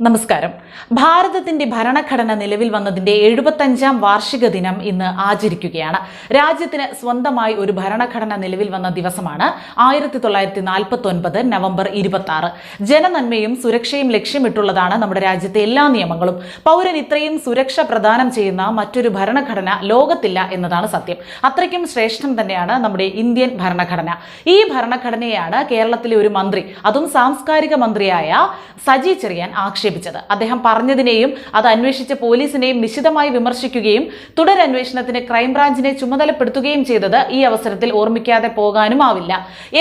നമസ്കാരം. ഭാരതത്തിന്റെ ഭരണഘടന നിലവിൽ വന്നതിന്റെ എഴുപത്തഞ്ചാം വാർഷിക ദിനം ഇന്ന് ആചരിക്കുകയാണ്. രാജ്യത്തിന് സ്വന്തമായി ഒരു ഭരണഘടന നിലവിൽ വന്ന ദിവസമാണ് ആയിരത്തി തൊള്ളായിരത്തി നാൽപ്പത്തി ഒൻപത് നവംബർ ഇരുപത്തി ആറ് ജനനന്മയും സുരക്ഷയും ലക്ഷ്യമിട്ടുള്ളതാണ് നമ്മുടെ രാജ്യത്തെ എല്ലാ നിയമങ്ങളും. പൗരൻ ഇത്രയും സുരക്ഷ പ്രദാനം ചെയ്യുന്ന മറ്റൊരു ഭരണഘടന ലോകത്തില്ല എന്നതാണ് സത്യം. അത്രയ്ക്കും ശ്രേഷ്ഠം തന്നെയാണ് നമ്മുടെ ഇന്ത്യൻ ഭരണഘടന. ഈ ഭരണഘടനയാണ് കേരളത്തിലെ ഒരു മന്ത്രി അതും സാംസ്കാരിക മന്ത്രിയായ സജി ചെറിയാൻ ആക്ഷേപിച്ചത്. അദ്ദേഹം പറഞ്ഞതിനെയും അത് അന്വേഷിച്ച പോലീസിനെയും നിശിതമായി വിമർശിക്കുകയും തുടരന്വേഷണത്തിന് ക്രൈംബ്രാഞ്ചിനെ ചുമതലപ്പെടുത്തുകയും ചെയ്തത് ഈ അവസരത്തിൽ ഓർമ്മിക്കാതെ പോകാനും ആവില്ല.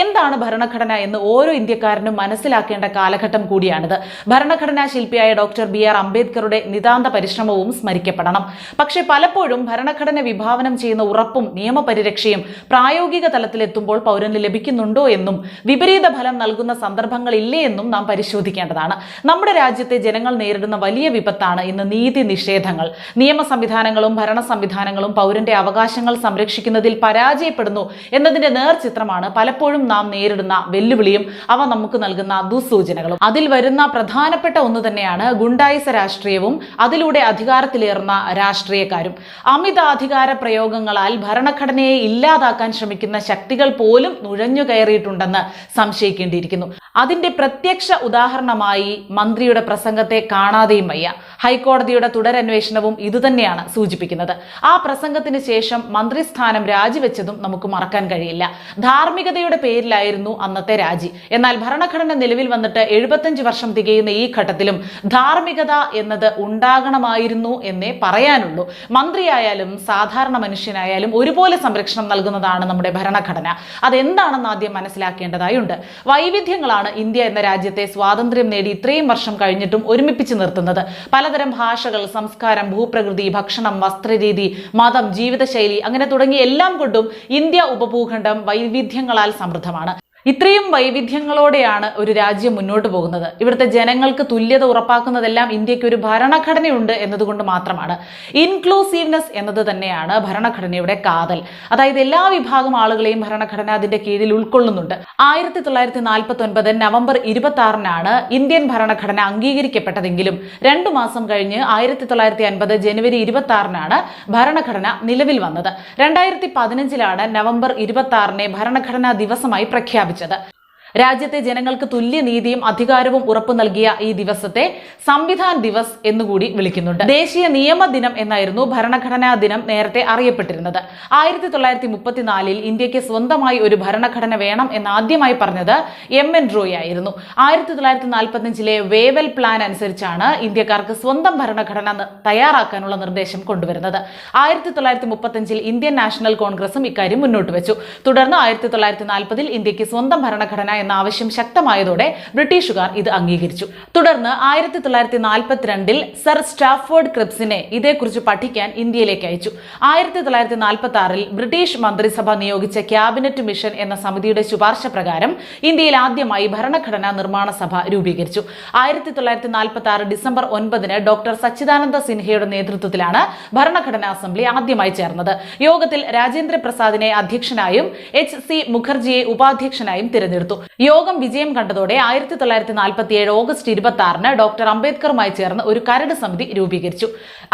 എന്താണ് ഭരണഘടന എന്ന് ഓരോ ഇന്ത്യക്കാരനും മനസ്സിലാക്കേണ്ട കാലഘട്ടം കൂടിയാണിത്. ഭരണഘടനാ ശില്പിയായ ഡോക്ടർ ബി ആർ അംബേദ്കറുടെ നിതാന്ത പരിശ്രമവും സ്മരിക്കപ്പെടണം. പക്ഷേ പലപ്പോഴും ഭരണഘടന വിഭാവനം ചെയ്യുന്ന ഉറപ്പും നിയമപരിരക്ഷയും പ്രായോഗിക തലത്തിലെത്തുമ്പോൾ പൗരന് ലഭിക്കുന്നുണ്ടോ എന്നും വിപരീത ഫലം നൽകുന്ന സന്ദർഭങ്ങളില്ലേ എന്നും നാം പരിശോധിക്കേണ്ടതാണ്. നമ്മുടെ രാജ്യത്തെ ജനങ്ങൾ നേരിടുന്ന വലിയ വിപത്താണ് ഇന്ന് നീതി നിഷേധങ്ങൾ. നിയമ സംവിധാനങ്ങളും ഭരണ സംവിധാനങ്ങളും പൗരന്റെ അവകാശങ്ങൾ സംരക്ഷിക്കുന്നതിൽ പരാജയപ്പെടുന്നു എന്നതിന്റെ നേർചിത്രമാണ് പലപ്പോഴും നാം നേരിടുന്ന വെല്ലുവിളിയും അവ നമുക്ക് നൽകുന്ന ദുസൂചനകളും അതിൽ വരുന്ന പ്രധാനപ്പെട്ട ഒന്ന് തന്നെയാണ് ഗുണ്ടായിസ രാഷ്ട്രീയവും അതിലൂടെ അധികാരത്തിലേറുന്ന രാഷ്ട്രീയക്കാരും. അമിതാധികാര പ്രയോഗങ്ങളാൽ ഭരണഘടനയെ ഇല്ലാതാക്കാൻ ശ്രമിക്കുന്ന ശക്തികൾ പോലും നുഴഞ്ഞു കയറിയിട്ടുണ്ടെന്ന് സംശയിക്കേണ്ടിയിരിക്കുന്നു. അതിന്റെ പ്രത്യക്ഷ ഉദാഹരണമായി മന്ത്രിയുടെ പ്രസംഗത്തെ കാണാതെയും വയ്യ. ഹൈക്കോടതിയുടെ തുടരന്വേഷണവും ഇതുതന്നെയാണ് സൂചിപ്പിക്കുന്നത്. ആ പ്രസംഗത്തിന് ശേഷം മന്ത്രിസ്ഥാനം രാജിവെച്ചതും നമുക്ക് മറക്കാൻ കഴിയില്ല. ധാർമ്മികതയുടെ പേരിലായിരുന്നു അന്നത്തെ രാജി. എന്നാൽ ഭരണഘടന നിലവിൽ വന്നിട്ട് എഴുപത്തഞ്ച് വർഷം തികയുന്ന ഈ ഘട്ടത്തിലും ധാർമ്മികത എന്നത് ഉണ്ടാകണമായിരുന്നു എന്നേ പറയാനുള്ളൂ. മന്ത്രിയായാലും സാധാരണ മനുഷ്യനായാലും ഒരുപോലെ സംരക്ഷണം നൽകുന്നതാണ് നമ്മുടെ ഭരണഘടന. അതെന്താണെന്ന് ആദ്യം മനസ്സിലാക്കേണ്ടതായുണ്ട്. വൈവിധ്യങ്ങളാണ് ഇന്ത്യ എന്ന രാജ്യത്തെ സ്വാതന്ത്ര്യം നേടി ഇത്രയും വർഷം കഴിഞ്ഞിട്ടും ഒരുമിപ്പിച്ച് നിർത്തുന്നത്. പലതരം ഭാഷകൾ സംസ്കാരം ഭൂപ്രകൃതി ഭക്ഷണം വസ്ത്രരീതി മതം ജീവിതശൈലി അങ്ങനെ തുടങ്ങിയ എല്ലാം കൊണ്ടും ഇന്ത്യ ഉപഭൂഖണ്ഡം വൈവിധ്യങ്ങളാൽ സമൃദ്ധമാണ്. ഇത്രയും വൈവിധ്യങ്ങളോടെയാണ് ഒരു രാജ്യം മുന്നോട്ട് പോകുന്നത്. ഇവിടുത്തെ ജനങ്ങൾക്ക് തുല്യത ഉറപ്പാക്കുന്നതെല്ലാം ഇന്ത്യയ്ക്ക് ഒരു ഭരണഘടനയുണ്ട് എന്നതുകൊണ്ട് മാത്രമാണ്. ഇൻക്ലൂസീവ്നെസ് എന്നത് തന്നെയാണ് ഭരണഘടനയുടെ കാതൽ. അതായത് എല്ലാ വിഭാഗം ആളുകളെയും ഭരണഘടന അതിന്റെ കീഴിൽ ഉൾക്കൊള്ളുന്നുണ്ട്. ആയിരത്തി തൊള്ളായിരത്തി നാൽപ്പത്തി ഒൻപത് നവംബർ ഇരുപത്തി ആറിനാണ് ഇന്ത്യൻ ഭരണഘടന അംഗീകരിക്കപ്പെട്ടതെങ്കിലും രണ്ടു മാസം കഴിഞ്ഞ് ആയിരത്തി തൊള്ളായിരത്തി അൻപത് ജനുവരി ഇരുപത്തി ആറിനാണ് ഭരണഘടന നിലവിൽ വന്നത്. രണ്ടായിരത്തി പതിനഞ്ചിലാണ് നവംബർ ഇരുപത്തി ആറിനെ ഭരണഘടനാ ദിവസമായി പ്രഖ്യാപിച്ചത്. കാണിച്ചത് രാജ്യത്തെ ജനങ്ങൾക്ക് തുല്യനീതിയും അധികാരവും ഉറപ്പു നൽകിയ ഈ ദിവസത്തെ സംവിധാൻ ദിവസ് എന്നുകൂടി വിളിക്കുന്നുണ്ട്. ദേശീയ നിയമ ദിനം എന്നായിരുന്നു ഭരണഘടനാ ദിനം നേരത്തെ അറിയപ്പെട്ടിരുന്നത്. ആയിരത്തി തൊള്ളായിരത്തി മുപ്പത്തിനാലിൽ ഇന്ത്യയ്ക്ക് സ്വന്തമായി ഒരു ഭരണഘടന വേണം എന്ന് ആദ്യമായി പറഞ്ഞത് എം എൻ റോയ് ആയിരുന്നു. ആയിരത്തി തൊള്ളായിരത്തി നാൽപ്പത്തിയഞ്ചിലെ വേവൽ പ്ലാൻ അനുസരിച്ചാണ് ഇന്ത്യക്കാർക്ക് സ്വന്തം ഭരണഘടന തയ്യാറാക്കാനുള്ള നിർദ്ദേശം കൊണ്ടുവരുന്നത്. ആയിരത്തി തൊള്ളായിരത്തി മുപ്പത്തിയഞ്ചിൽ ഇന്ത്യൻ നാഷണൽ കോൺഗ്രസും ഇക്കാര്യം മുന്നോട്ട് വെച്ചു. തുടർന്ന് ആയിരത്തി തൊള്ളായിരത്തി നാൽപ്പതിൽ ഇന്ത്യയ്ക്ക് സ്വന്തം ഭരണഘടന എന്ന ആവശ്യം ശക്തമായതോടെ ബ്രിട്ടീഷുകാർ ഇത് അംഗീകരിച്ചു. തുടർന്ന് ആയിരത്തി തൊള്ളായിരത്തി നാൽപ്പത്തിരണ്ടിൽ സർ സ്റ്റാഫോർഡ് ക്രിപ്സിനെ ഇതേക്കുറിച്ച് പഠിക്കാൻ ഇന്ത്യയിലേക്ക് അയച്ചു. ആയിരത്തി തൊള്ളായിരത്തി നാൽപ്പത്തി ആറിൽ ബ്രിട്ടീഷ് മന്ത്രിസഭ നിയോഗിച്ച ക്യാബിനറ്റ് മിഷൻ എന്ന സമിതിയുടെ ശുപാർശ പ്രകാരം ഇന്ത്യയിൽ ആദ്യമായി ഭരണഘടനാ നിർമ്മാണ സഭ രൂപീകരിച്ചു. ആയിരത്തി തൊള്ളായിരത്തി നാൽപ്പത്തി ആറ് ഡിസംബർ ഒൻപതിന് ഡോക്ടർ സച്ചിദാനന്ദ സിൻഹയുടെ നേതൃത്വത്തിലാണ് ഭരണഘടനാ അസംബ്ലി ആദ്യമായി ചേർന്നത്. യോഗത്തിൽ രാജേന്ദ്ര പ്രസാദിനെ അധ്യക്ഷനായും എച്ച് സി മുഖർജിയെ ഉപാധ്യക്ഷനായും തിരഞ്ഞെടുത്തു. യോഗം വിജയം കണ്ടതോടെ ആയിരത്തി തൊള്ളായിരത്തി നാൽപ്പത്തി ഏഴ് ഓഗസ്റ്റ് ഇരുപത്തി ആറിന് ഡോക്ടർ അംബേദ്കറുമായി ചേർന്ന് ഒരു കരട് സമിതി രൂപീകരിച്ചു.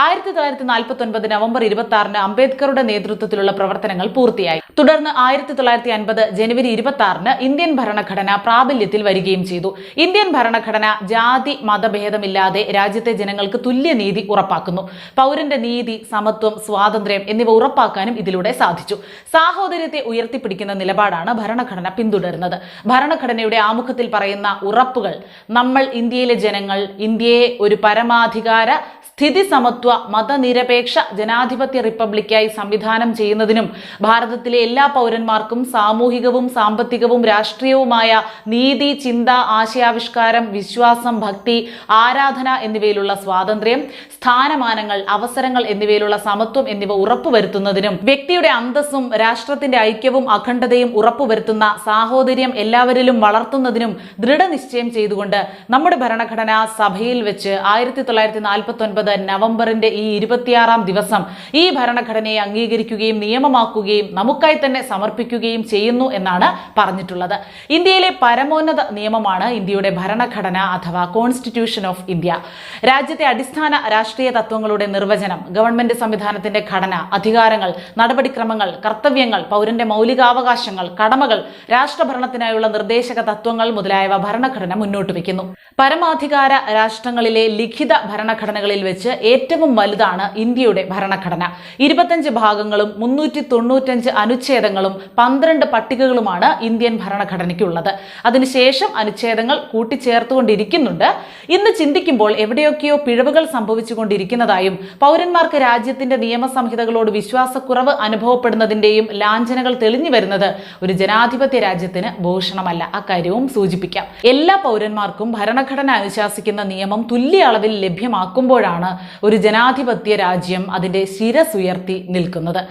ആയിരത്തി തൊള്ളായിരത്തി നാൽപ്പത്തി ഒൻപത് നവംബർ ഇരുപത്തി ആറിന് അംബേദ്കറുടെ നേതൃത്വത്തിലുള്ള പ്രവർത്തനങ്ങൾ പൂർത്തിയായി. തുടർന്ന് ആയിരത്തി തൊള്ളായിരത്തി അൻപത് ജനുവരി ഇരുപത്തി ആറിന് ഇന്ത്യൻ ഭരണഘടന പ്രാബല്യത്തിൽ വരികയും ചെയ്തു. ഇന്ത്യൻ ഭരണഘടന ജാതി മതഭേദമില്ലാതെ രാജ്യത്തെ ജനങ്ങൾക്ക് തുല്യനീതി ഉറപ്പാക്കുന്നു. പൗരന്റെ നീതി സമത്വം സ്വാതന്ത്ര്യം എന്നിവ ഉറപ്പാക്കാനും ഇതിലൂടെ സാധിച്ചു. സാഹോദര്യത്തെ ഉയർത്തിപ്പിടിക്കുന്ന നിലപാടാണ് ഭരണഘടന പിന്തുടരുന്നത്. ഭരണഘടനയുടെ ആമുഖത്തിൽ പറയുന്ന ഉറപ്പുകൾ നമ്മൾ ഇന്ത്യയിലെ ജനങ്ങൾ ഇന്ത്യയെ ഒരു പരമാധികാര സ്ഥിതി സമത്വ മതനിരപേക്ഷ ജനാധിപത്യ റിപ്പബ്ലിക്കായി സംവിധാനം ചെയ്യുന്നതിനും ഭാരതത്തിലെ എല്ലാ പൗരന്മാർക്കും സാമൂഹികവും സാമ്പത്തികവും രാഷ്ട്രീയവുമായ നീതി ചിന്ത ആശയാവിഷ്കാരം വിശ്വാസം ഭക്തി ആരാധന എന്നിവയിലുള്ള സ്വാതന്ത്ര്യം സ്ഥാനമാനങ്ങൾ അവസരങ്ങൾ എന്നിവയിലുള്ള സമത്വം എന്നിവ ഉറപ്പുവരുത്തുന്നതിനും വ്യക്തിയുടെ അന്തസ്സും രാഷ്ട്രത്തിന്റെ ഐക്യവും അഖണ്ഡതയും ഉറപ്പുവരുത്തുന്ന സാഹോദര്യം എല്ലാവരിലും വളർത്തുന്നതിനും ദൃഢനിശ്ചയം ചെയ്തുകൊണ്ട് നമ്മുടെ ഭരണഘടനാ സഭയിൽ വെച്ച് ആയിരത്തി തൊള്ളായിരത്തി നാൽപ്പത്തി ഒൻപത് ഇരുപത് നവംബറിന്റെ ഈ ഇരുപത്തിയാറാം ദിവസം. ഈ ഭരണഘടനയെ അംഗീകരിക്കുകയും നിയമമാക്കുകയും നമുക്കായി തന്നെ സമർപ്പിക്കുകയും ചെയ്യുന്നു എന്നാണ് പറഞ്ഞിട്ടുള്ളത്. ഇന്ത്യയിലെ പരമോന്നത നിയമമാണ് ഇന്ത്യയുടെ ഭരണഘടന അഥവാ കോൺസ്റ്റിറ്റ്യൂഷൻ ഓഫ് ഇന്ത്യ രാജ്യത്തെ അടിസ്ഥാന രാഷ്ട്രീയ തത്വങ്ങളുടെ നിർവചനം ഗവൺമെന്റ് സംവിധാനത്തിന്റെ ഘടന അധികാരങ്ങൾ നടപടിക്രമങ്ങൾ കർത്തവ്യങ്ങൾ പൗരന്റെ മൗലികാവകാശങ്ങൾ കടമകൾ രാഷ്ട്രഭരണത്തിനായുള്ള നിർദ്ദേശക തത്വങ്ങൾ മുതലായവ ഭരണഘടന മുന്നോട്ട് വയ്ക്കുന്നു. പരമാധികാര രാഷ്ട്രങ്ങളിലെ ലിഖിത ഭരണഘടനകളിൽ വെച്ച് ഏറ്റവും വലുതാണ് ഇന്ത്യയുടെ ഭരണഘടന. ഇരുപത്തഞ്ച് ഭാഗങ്ങളും മുന്നൂറ്റി തൊണ്ണൂറ്റഞ്ച് അനുച്ഛേദങ്ങളും പന്ത്രണ്ട് പട്ടികകളുമാണ് ഇന്ത്യൻ ഭരണഘടനയ്ക്കുള്ളത്. അതിനുശേഷം അനുച്ഛേദങ്ങൾ കൂട്ടിച്ചേർത്തുകൊണ്ടിരിക്കുന്നുണ്ട്. ഇന്ന് ചിന്തിക്കുമ്പോൾ എവിടെയൊക്കെയോ പിഴവുകൾ സംഭവിച്ചുകൊണ്ടിരിക്കുന്നതായും പൗരന്മാർക്ക് രാജ്യത്തിന്റെ നിയമസംഹിതകളോട് വിശ്വാസക്കുറവ് അനുഭവപ്പെടുന്നതിന്റെയും ലാഞ്ചനകൾ തെളിഞ്ഞു വരുന്നത് ഒരു ജനാധിപത്യ രാജ്യത്തിന് ഭൂഷണമല്ല. അക്കാര്യവും സൂചിപ്പിക്കാം. എല്ലാ പൗരന്മാർക്കും ഭരണഘടന അനുശാസിക്കുന്ന നിയമം തുല്യ അളവിൽ ലഭ്യമാക്കുമ്പോഴാണ് ഒരു ജനാധിപത്യ രാജ്യം അതിന്റെ ശിരസുയർത്തി നിൽക്കുന്നത്.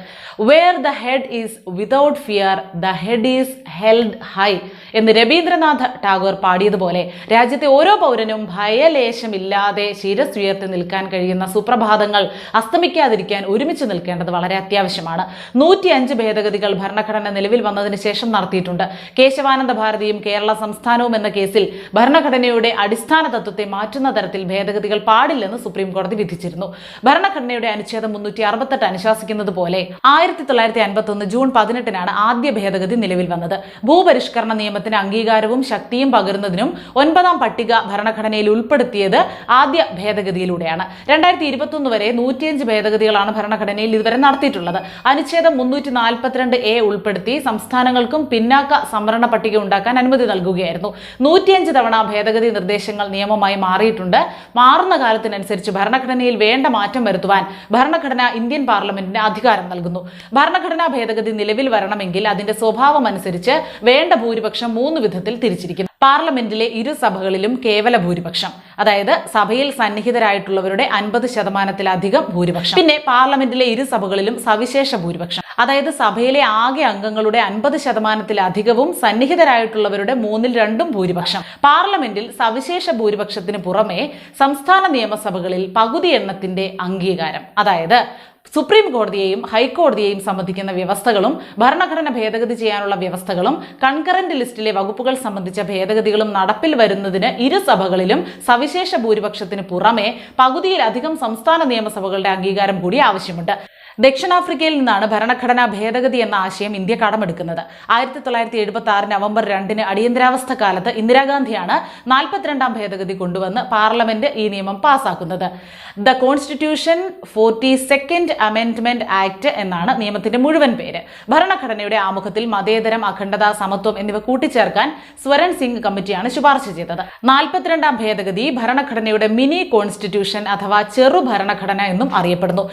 Where the head is without fear the head is held high എന്ന് രവീന്ദ്രനാഥ് ടാഗോർ പാടിയതുപോലെ രാജ്യത്തെ ഓരോ പൗരനും ഭയലേശമില്ലാതെ ശിരസുയർത്തി നിൽക്കാൻ കഴിയുന്ന സുപ്രഭാതങ്ങൾ അസ്തമിക്കാതിരിക്കാൻ ഒരുമിച്ച് നിൽക്കേണ്ടത് വളരെ അത്യാവശ്യമാണ്. നൂറ്റി അഞ്ച് ഭേദഗതികൾ ഭരണഘടന നിലവിൽ വന്നതിന് ശേഷം നടത്തിയിട്ടുണ്ട്. കേശവാനന്ദ ഭാരതിയും കേരള സംസ്ഥാനവും എന്ന കേസിൽ ഭരണഘടനയുടെ അടിസ്ഥാന തത്വത്തെ മാറ്റുന്ന തരത്തിൽ ഭേദഗതികൾ പാടില്ലെന്ന് സുപ്രീം കോടതി വിധിച്ചിരുന്നു. ഭരണഘടനയുടെ അനുച്ഛേദം മുന്നൂറ്റി അറുപത്തെട്ട് അനുശാസിക്കുന്നത് പോലെ ആയിരത്തി തൊള്ളായിരത്തി അൻപത്തി ഒന്ന് ജൂൺ പതിനെട്ടിനാണ് ആദ്യ ഭേദഗതി നിലവിൽ വന്നത്. ഭൂപരിഷ്കരണ നിയമത്തിന് അംഗീകാരവും ശക്തിയും പകരുന്നതിനും ഒൻപതാം പട്ടിക ഭരണഘടനയിൽ ഉൾപ്പെടുത്തിയത് ആദ്യ ഭേദഗതിയിലൂടെയാണ്. രണ്ടായിരത്തി ഇരുപത്തൊന്ന് വരെ നൂറ്റിയഞ്ച് ഭേദഗതികളാണ് ഭരണഘടനയിൽ ഇതുവരെ നടത്തിയിട്ടുള്ളത്. അനുച്ഛേദം മുന്നൂറ്റി നാൽപ്പത്തിരണ്ട് എ ഉൾപ്പെടുത്തി സംസ്ഥാനങ്ങൾക്കും പിന്നാക്ക സംവരണ പട്ടിക ഉണ്ടാക്കാൻ അനുമതി നൽകുകയായിരുന്നു. നൂറ്റിയഞ്ച് തവണ ഭേദഗതി നിർദ്ദേശങ്ങൾ നിയമമായി മാറിയിട്ടുണ്ട്. മാറുന്ന കാലത്തിനനുസരിച്ച് ഭരണഘടനയിൽ വേണ്ട മാറ്റം വരുത്തുവാൻ ഭരണഘടന ഇന്ത്യൻ പാർലമെന്റിന് അധികാരം നൽകുന്നു. ഭരണഘടനാ ഭേദഗതി നിലവിൽ വരണമെങ്കിൽ അതിന്റെ സ്വഭാവം അനുസരിച്ച് വേണ്ട ഭൂരിപക്ഷം മൂന്ന് വിധത്തിൽ തിരിച്ചിരിക്കുന്നു. പാർലമെന്റിലെ ഇരു സഭകളിലും കേവല ഭൂരിപക്ഷം. അതായത് സഭയിൽ സന്നിഹിതരായിട്ടുള്ളവരുടെ അൻപത് ശതമാനത്തിലധികം ഭൂരിപക്ഷം. പിന്നെ പാർലമെന്റിലെ ഇരു സഭകളിലും സവിശേഷ ഭൂരിപക്ഷം. അതായത് സഭയിലെ ആകെ അംഗങ്ങളുടെ അൻപത് ശതമാനത്തിലധികവും സന്നിഹിതരായിട്ടുള്ളവരുടെ മൂന്നിൽ രണ്ടും ഭൂരിപക്ഷം. പാർലമെന്റിൽ സവിശേഷ ഭൂരിപക്ഷത്തിന് പുറമെ സംസ്ഥാന നിയമസഭകളിൽ പകുതി എണ്ണത്തിന്റെ അംഗീകാരം. അതായത് സുപ്രീം കോടതിയെയും ഹൈക്കോടതിയെയും സംബന്ധിക്കുന്ന വ്യവസ്ഥകളും ഭരണഘടന ഭേദഗതി ചെയ്യാനുള്ള വ്യവസ്ഥകളും കൺകറന്റ് ലിസ്റ്റിലെ വകുപ്പുകൾ സംബന്ധിച്ച ഭേദഗതികളും നടപ്പിൽ വരുന്നതിന് ഇരു സഭകളിലും സവിശേഷ ഭൂരിപക്ഷത്തിന് പുറമെ പകുതിയിലധികം സംസ്ഥാന നിയമസഭകളുടെ അംഗീകാരം കൂടി ആവശ്യമുണ്ട്. ദക്ഷിണാഫ്രിക്കയിൽ നിന്നാണ് ഭരണഘടനാ ഭേദഗതി എന്ന ആശയം ഇന്ത്യ കടമെടുക്കുന്നത്. ആയിരത്തി തൊള്ളായിരത്തി എഴുപത്തി ആറ് നവംബർ രണ്ടിന് അടിയന്തരാവസ്ഥ കാലത്ത് ഇന്ദിരാഗാന്ധിയാണ് നാൽപ്പത്തിരണ്ടാം ഭേദഗതി കൊണ്ടുവന്ന് പാർലമെന്റ് ഈ നിയമം പാസാക്കുന്നത്. The constitution forty second amendment act എന്നാണ് നിയമത്തിന്റെ മുഴുവൻ പേര്. ഭരണഘടനയുടെ ആമുഖത്തിൽ മതേതരം അഖണ്ഡത സമത്വം എന്നിവ കൂട്ടിച്ചേർക്കാൻ സ്വരൺ സിംഗ് കമ്മിറ്റിയാണ് ശുപാർശ ചെയ്തത്. നാൽപ്പത്തിരണ്ടാം ഭേദഗതി ഭരണഘടനയുടെ മിനി കോൺസ്റ്റിറ്റ്യൂഷൻ അഥവാ ചെറു ഭരണഘടന എന്നും അറിയപ്പെടുന്നു.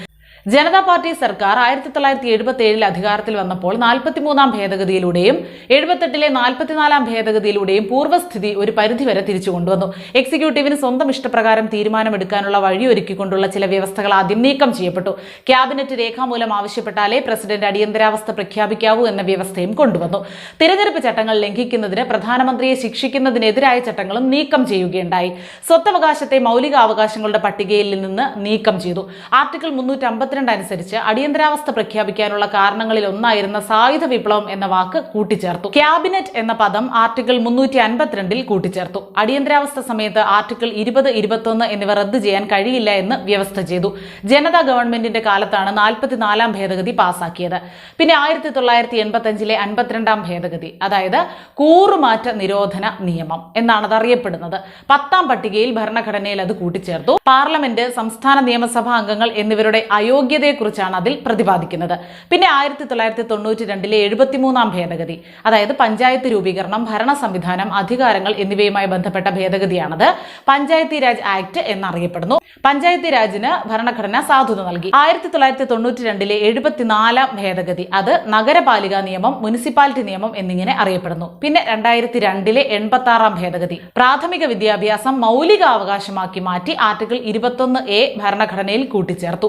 ജനതാ പാർട്ടി സർക്കാർ ആയിരത്തി തൊള്ളായിരത്തി എഴുപത്തി ഏഴിൽ അധികാരത്തിൽ വന്നപ്പോൾ നാൽപ്പത്തിമൂന്നാം ഭേദഗതിയിലൂടെയും എഴുപത്തെട്ടിലെ നാൽപ്പത്തിനാലാം ഭേദഗതിയിലൂടെയും പൂർവസ്ഥിതി ഒരു പരിധിവരെ തിരിച്ചു കൊണ്ടുവന്നു. എക്സിക്യൂട്ടീവിന് സ്വന്തം ഇഷ്ടപ്രകാരം തീരുമാനമെടുക്കാനുള്ള വഴിയൊരുക്കിക്കൊണ്ടുള്ള ചില വ്യവസ്ഥകൾ ആദ്യം നീക്കം ചെയ്യപ്പെട്ടു. ക്യാബിനറ്റ് രേഖാമൂലം ആവശ്യപ്പെട്ടാലേ പ്രസിഡന്റ് അടിയന്തരാവസ്ഥ പ്രഖ്യാപിക്കാവൂ എന്ന വ്യവസ്ഥയും കൊണ്ടുവന്നു. തിരഞ്ഞെടുപ്പ് ചട്ടങ്ങൾ ലംഘിക്കുന്നതിന് പ്രധാനമന്ത്രിയെ ശിക്ഷിക്കുന്നതിനെതിരായ ചട്ടങ്ങളും നീക്കം ചെയ്യുകയുണ്ടായി. സ്വത്തവകാശത്തെ മൗലികാവകാശങ്ങളുടെ പട്ടികയിൽ നിന്ന് നീക്കം ചെയ്തു. ആർട്ടിക്കിൾ മുന്നൂറ്റി അമ്പത്തിരണ്ട് അനുസരിച്ച് അടിയന്തരാവസ്ഥ പ്രഖ്യാപിക്കാനുള്ള കാരണങ്ങളിൽ ഒന്നായിരുന്ന സായുധ വിപ്ലവം എന്ന വാക്ക് കൂട്ടിച്ചേർത്തു. ക്യാബിനറ്റ് എന്ന പദം ആർട്ടിക്കിൾ മുന്നൂറ്റി അൻപത്തിരണ്ടിൽ കൂട്ടിച്ചേർത്തു. അടിയന്തരാവസ്ഥ സമയത്ത് ആർട്ടിക്കിൾ ഇരുപത് ഇരുപത്തൊന്ന് എന്നിവ റദ്ദു ചെയ്യാൻ കഴിയില്ല എന്ന് വ്യവസ്ഥ ചെയ്തു. ജനതാ ഗവൺമെന്റിന്റെ കാലത്താണ് നാൽപ്പത്തിനാലാം ഭേദഗതി പാസാക്കിയത്. പിന്നെ ആയിരത്തി തൊള്ളായിരത്തി എൺപത്തി അഞ്ചിലെ അൻപത്തിരണ്ടാം ഭേദഗതി അതായത് കൂറുമാറ്റ നിരോധന നിയമം എന്നാണ് അത് അറിയപ്പെടുന്നത് പത്താം പട്ടികയിൽ ഭരണഘടനയിൽ അത് കൂട്ടിച്ചേർത്തു. പാർലമെന്റ് സംസ്ഥാന നിയമസഭാ അംഗങ്ങൾ എന്നിവരുടെ അയോഗ്യതയെക്കുറിച്ചാണ് അതിൽ പ്രതിപാദിക്കുന്നത്. പിന്നെ ആയിരത്തി തൊള്ളായിരത്തി തൊണ്ണൂറ്റി രണ്ടിലെ എഴുപത്തിമൂന്നാം ഭേദഗതി അതായത് പഞ്ചായത്ത് രൂപീകരണം ഭരണ സംവിധാനം അധികാരങ്ങൾ എന്നിവയുമായി ബന്ധപ്പെട്ട ഭേദഗതിയാണത്. പഞ്ചായത്തി രാജ് ആക്ട് എന്നറിയപ്പെടുന്നു. പഞ്ചായത്തി രാജിന് ഭരണഘടന സാധുത നൽകി. ആയിരത്തി തൊള്ളായിരത്തി തൊണ്ണൂറ്റി രണ്ടിലെ എഴുപത്തിനാലാം ഭേദഗതി അത് നഗരപാലിക നിയമം മുനിസിപ്പാലിറ്റി നിയമം എന്നിങ്ങനെ അറിയപ്പെടുന്നു. പിന്നെ രണ്ടായിരത്തി രണ്ടിലെ എൺപത്തി ആറാം ഭേദഗതി പ്രാഥമിക വിദ്യാഭ്യാസം മൗലികാവകാശമാക്കി മാറ്റി ആർട്ടിക്കിൾ ഇരുപത്തൊന്ന് എ ഭരണഘടനയിൽ കൂട്ടിച്ചേർത്തു.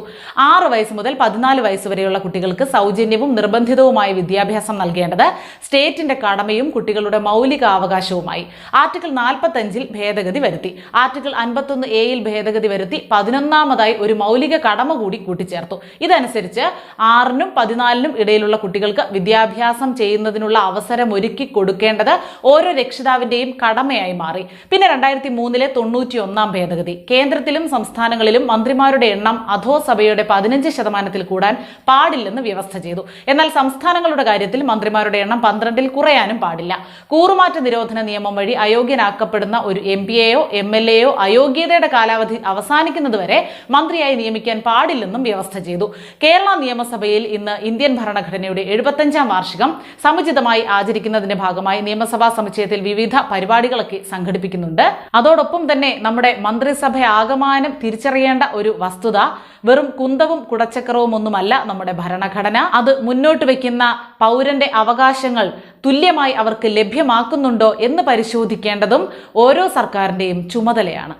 ആറ് ആറ് വയസ്സ് മുതൽ പതിനാല് വയസ്സ് വരെയുള്ള കുട്ടികൾക്ക് സൗജന്യവും നിർബന്ധിതവുമായ വിദ്യാഭ്യാസം നൽകേണ്ടത് സ്റ്റേറ്റിന്റെ കടമയും കുട്ടികളുടെ മൗലിക അവകാശവുമായി ആർട്ടിക്കിൾ നാൽപ്പത്തഞ്ചിൽ ഭേദഗതി വരുത്തി. ആർട്ടിക്കിൾ അൻപത്തൊന്ന് എയിൽ ഭേദഗതി വരുത്തി പതിനൊന്നാമതായി ഒരു മൗലിക കടമ കൂടി കൂട്ടിച്ചേർത്തു. ഇതനുസരിച്ച് ആറിനും പതിനാലിനും ഇടയിലുള്ള കുട്ടികൾക്ക് വിദ്യാഭ്യാസം ചെയ്യുന്നതിനുള്ള അവസരം ഒരുക്കി കൊടുക്കേണ്ടത് ഓരോ രക്ഷിതാവിന്റെയും കടമയായി മാറി. പിന്നെ രണ്ടായിരത്തി മൂന്നിലെ തൊണ്ണൂറ്റി ഒന്നാം ഭേദഗതി. കേന്ദ്രത്തിലും സംസ്ഥാനങ്ങളിലും മന്ത്രിമാരുടെ എണ്ണം അധോസഭയുടെ പതിനഞ്ച് ശതമാനത്തിൽ കൂടാൻ പാടില്ലെന്ന് വ്യവസ്ഥ ചെയ്തു. എന്നാൽ സംസ്ഥാനങ്ങളുടെ കാര്യത്തിൽ മന്ത്രിമാരുടെ എണ്ണം പന്ത്രണ്ടിൽ കുറയാനും പാടില്ല. കൂറുമാറ്റ നിരോധന നിയമം വഴി അയോഗ്യനാക്കപ്പെടുന്ന ഒരു എം പി എയോ എം എൽ എയോ അയോഗ്യതയുടെ കാലാവധി അവസാനിക്കുന്നതുവരെ മന്ത്രിയായി നിയമിക്കാൻ പാടില്ലെന്നും വ്യവസ്ഥ ചെയ്തു. കേരള നിയമസഭയിൽ ഇന്ന് ഇന്ത്യൻ ഭരണഘടനയുടെ എഴുപത്തഞ്ചാം വാർഷികം സമുചിതമായി ആചരിക്കുന്നതിന്റെ ഭാഗമായി നിയമസഭാ സമുച്ചയത്തിൽ വിവിധ പരിപാടികളൊക്കെ സംഘടിപ്പിക്കുന്നുണ്ട്. അതോടൊപ്പം തന്നെ നമ്മുടെ മന്ത്രിസഭ ആകമാനം തിരിച്ചറിയേണ്ട ഒരു വസ്തുത വെറും കുന്തവും കുടച്ചക്രവും ഒന്നുമല്ല നമ്മുടെ ഭരണഘടന. അത് മുന്നോട്ട് വയ്ക്കുന്ന പൗരന്റെ അവകാശങ്ങൾ തുല്യമായി അവർക്ക് ലഭ്യമാക്കുന്നുണ്ടോ എന്ന് പരിശോധിക്കേണ്ടതും ഓരോ സർക്കാരിന്റെയും ചുമതലയാണ്.